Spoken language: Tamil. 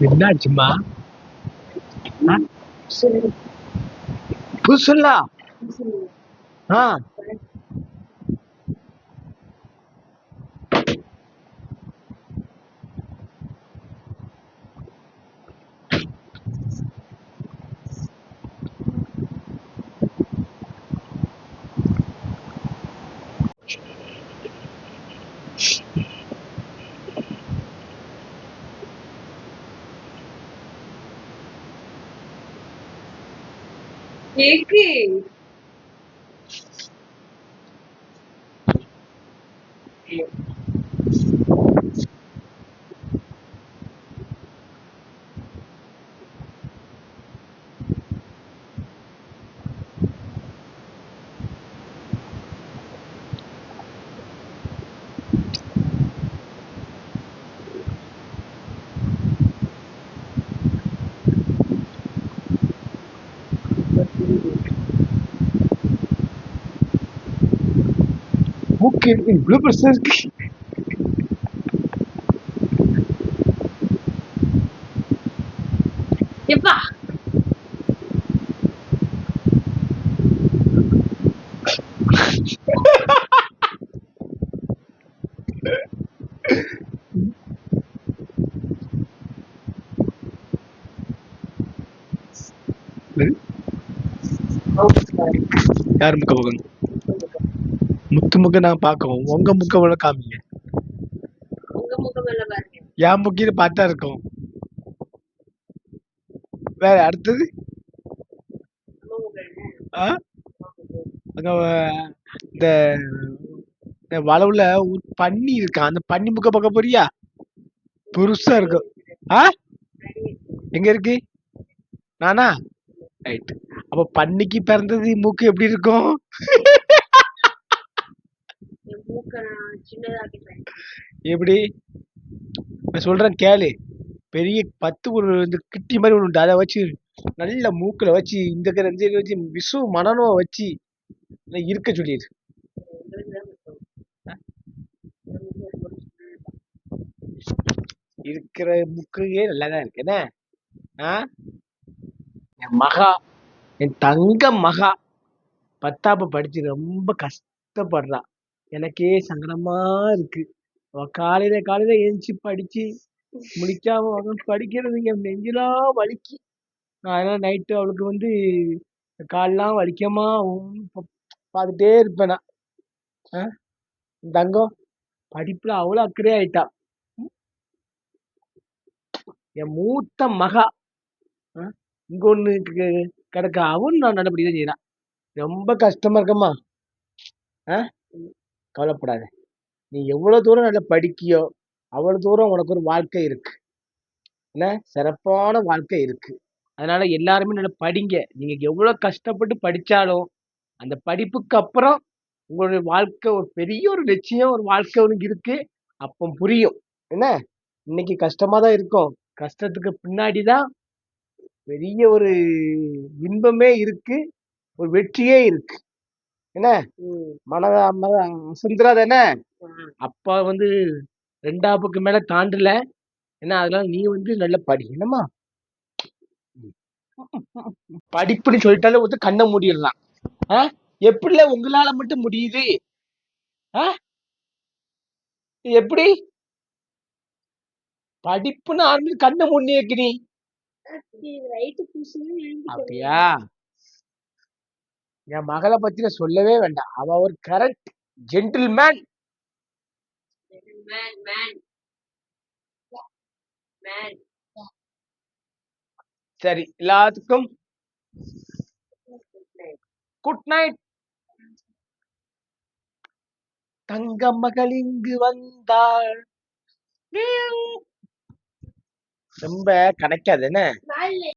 என்னாச்சுமா ஆ? சரி புதுசுல்லா ஆ கேக்கு மூக்கு இருக்கு இவ்வளோ பெருசா இருக்கு எப்பா யார் முக்க பக்கம் முத்து முக்க நான் பார்க்கவும். உங்க முக்க உள்ள காமிங்க. முகம் என் முக்கின்னு பார்த்தா இருக்கும். வேற அடுத்தது? முகம் அங்க இந்த வளவுல பன்னி இருக்கான் அந்த பன்னி முக்க பார்க்க போறியா? பெருசா இருக்கும் ஆ? எங்க இருக்கு? நானா? ரைட் அப்ப பன்னிக்கு பிறந்தது மூக்கு எப்படி இருக்கும்? எப்படி? நான் சொல்றேன் கேளு. பெரிய பத்து ஒரு இந்த கிட்டி மாதிரி ஒன்று அதை வச்சு நல்ல மூக்குல வச்சு இந்த கரை வச்சு விசு மனநோ வச்சு நல்லா இருக்க சொல்லிடு. இருக்கிற முக்கையே நல்லா தான் இருக்கு. என்ன? ஆ? என் மகா என் தங்க மகா பத்தாப்பு படித்து ரொம்ப கஷ்டப்படுறா. எனக்கே சங்கடமா இருக்கு. அவள் காலையில காலையில எழுந்துச்சு படிச்சு முடிக்காம அவன் படிக்கிறது என் நெஞ்செல்லாம் வலிக்கு. நான் அதனால நைட்டு அவளுக்கு வந்து கால்லாம் வலிக்கமா பார்த்துட்டே இருப்பேன் நான். ஆ? என் தங்கம் படிப்புல அவ்வளோ அக்கறை ஆயிட்டா. என் மூத்த மகா ஆ? இங்க ஒன்று கிடக்க. அவன் நான் தான் செய்யறான் ரொம்ப கஷ்டமா இருக்கம்மா. ஆ? கவலைப்படாத. நீ எவ்வளோ தூரம் நல்லா படிக்கியோ அவ்வளோ தூரம் உனக்கு ஒரு வாழ்க்கை இருக்கு. என்ன? சிறப்பான வாழ்க்கை இருக்கு. அதனால எல்லாருமே நல்லா படிங்க. நீங்க எவ்வளோ கஷ்டப்பட்டு படித்தாலும் அந்த படிப்புக்கு அப்புறம் உங்களுடைய வாழ்க்கை ஒரு பெரிய ஒரு லட்சியம் ஒரு வாழ்க்கை ஒன்று இருக்கு. அப்போ புரியும். என்ன? இன்னைக்கு கஷ்டமா தான் இருக்கும். கஷ்டத்துக்கு பின்னாடி தான் பெரிய ஒரு இன்பமே இருக்கு ஒரு வெற்றியே இருக்கு. என்ன. மனத மன அசந்திராத என்ன ஆ. அப்பா வந்து ரெண்டாப்புக்கு மேல தாண்டல. ஏன்னா அதெல்லாம் நீ வந்து நல்ல படி. என்னம்மா? படிப்புன்னு சொல்லிட்டாலே வந்து கண்ணை மூடிடலாம். ஆ? எப்படில உங்களால மட்டும் முடியுது? ஆ? எப்படி? படிப்புன்னு ஆரம்பிச்சு கண்ணை மூடி அப்படியா? என் மகளை பத்தி நான் சொல்லவே வேண்டாம். அவ ஒரு கரெக்ட் ஜென்டில்மேன். சரி எல்லாத்துக்கும் குட் நைட். தங்க மகள் இங்கு வந்தாள். ரொம்ப கிடைக்காது என்ன?